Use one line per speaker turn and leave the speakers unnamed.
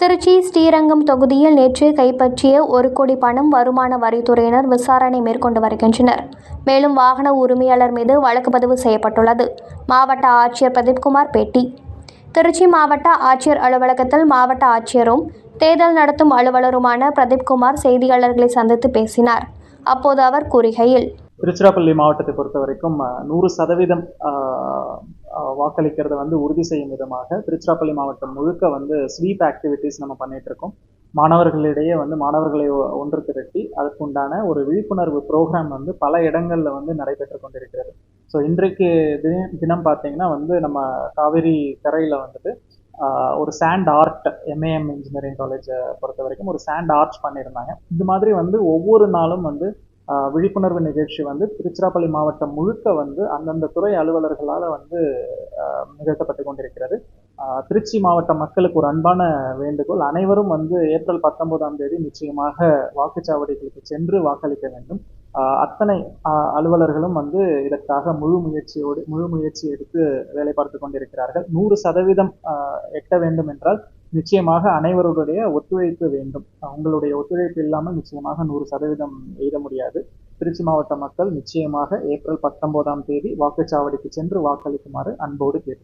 திருச்சி ஸ்ரீரங்கம் தொகுதியில் நேற்று கைப்பற்றிய ஒரு கோடி பணம் வருமான வரித்துறையினர் விசாரணை மேற்கொண்டு வருகின்றனர். மேலும் வாகன உரிமையாளர் மீது வழக்கு பதிவு செய்யப்பட்டுள்ளது. மாவட்ட ஆட்சியர் பிரதீப்குமார் பேட்டி. திருச்சி மாவட்ட ஆட்சியர் அலுவலகத்தில் மாவட்ட ஆட்சியரும் தேர்தல் நடத்தும் அலுவலருமான பிரதீப்குமார் செய்தியாளர்களை சந்தித்து பேசினார். அப்போது அவர் கூறுகையில்
திருச்சிராப்பள்ளி மாவட்டத்தை பொறுத்த வரைக்கும் நூறு சதவீதம் வாக்களிக்கிறத வந்து உறுதி செய்யும் விதமாக. திருச்சிராப்பள்ளி மாவட்டம் முழுக்க வந்து ஸ்வீப் ஆக்டிவிட்டீஸ் நம்ம பண்ணிட்டு இருக்கோம் மாணவர்களிடையே வந்து மாணவர்களை ஒன்று திரட்டி அதற்குண்டான ஒரு விழிப்புணர்வு ப்ரோக்ராம் வந்து பல இடங்களில் வந்து நடைபெற்று கொண்டிருக்கிறது. ஸோ இன்றைக்கு தினம் தினம் பார்த்தீங்கன்னா வந்து நம்ம காவேரி கரையில் வந்துட்டு ஒரு சாண்ட் ஆர்ட் எம்ஏஎம் இன்ஜினியரிங் காலேஜை பொறுத்த வரைக்கும் ஒரு சாண்ட் ஆர்ட்ஸ் பண்ணியிருந்தாங்க. இது மாதிரி வந்து ஒவ்வொரு நாளும் வந்து விழிப்புணர்வு நிகழ்ச்சி வந்து திருச்சிராப்பள்ளி மாவட்டம் முழுக்க வந்து அந்தந்த துறை அலுவலர்களால் வந்து ஆஹ், நிகழ்த்தப்பட்டு கொண்டிருக்கிறது. ஆஹ், திருச்சி மாவட்ட மக்களுக்கு ஒரு அன்பான வேண்டுகோள். அனைவரும் வந்து ஏப்ரல் பத்தொன்பதாம் தேதி நிச்சயமாக வாக்குச்சாவடிகளுக்கு சென்று வாக்களிக்க வேண்டும். அத்தனை அலுவலர்களும் வந்து இதற்காக முழு முயற்சியோடு முழு முயற்சி எடுத்து வேலை பார்த்து கொண்டிருக்கிறார்கள். நூறு சதவீதம் எட்ட வேண்டும் என்றால் நிச்சயமாக அனைவருடைய ஒத்துழைப்பு வேண்டும். அவங்களுடைய ஒத்துழைப்பு இல்லாமல் நிச்சயமாக நூறு சதவீதம் எழுத முடியாது. திருச்சி மாவட்ட மக்கள் நிச்சயமாக ஏப்ரல் பத்தொன்பதாம் தேதி வாக்குச்சாவடிக்கு சென்று வாக்களிக்குமாறு அன்போடு கேட்டு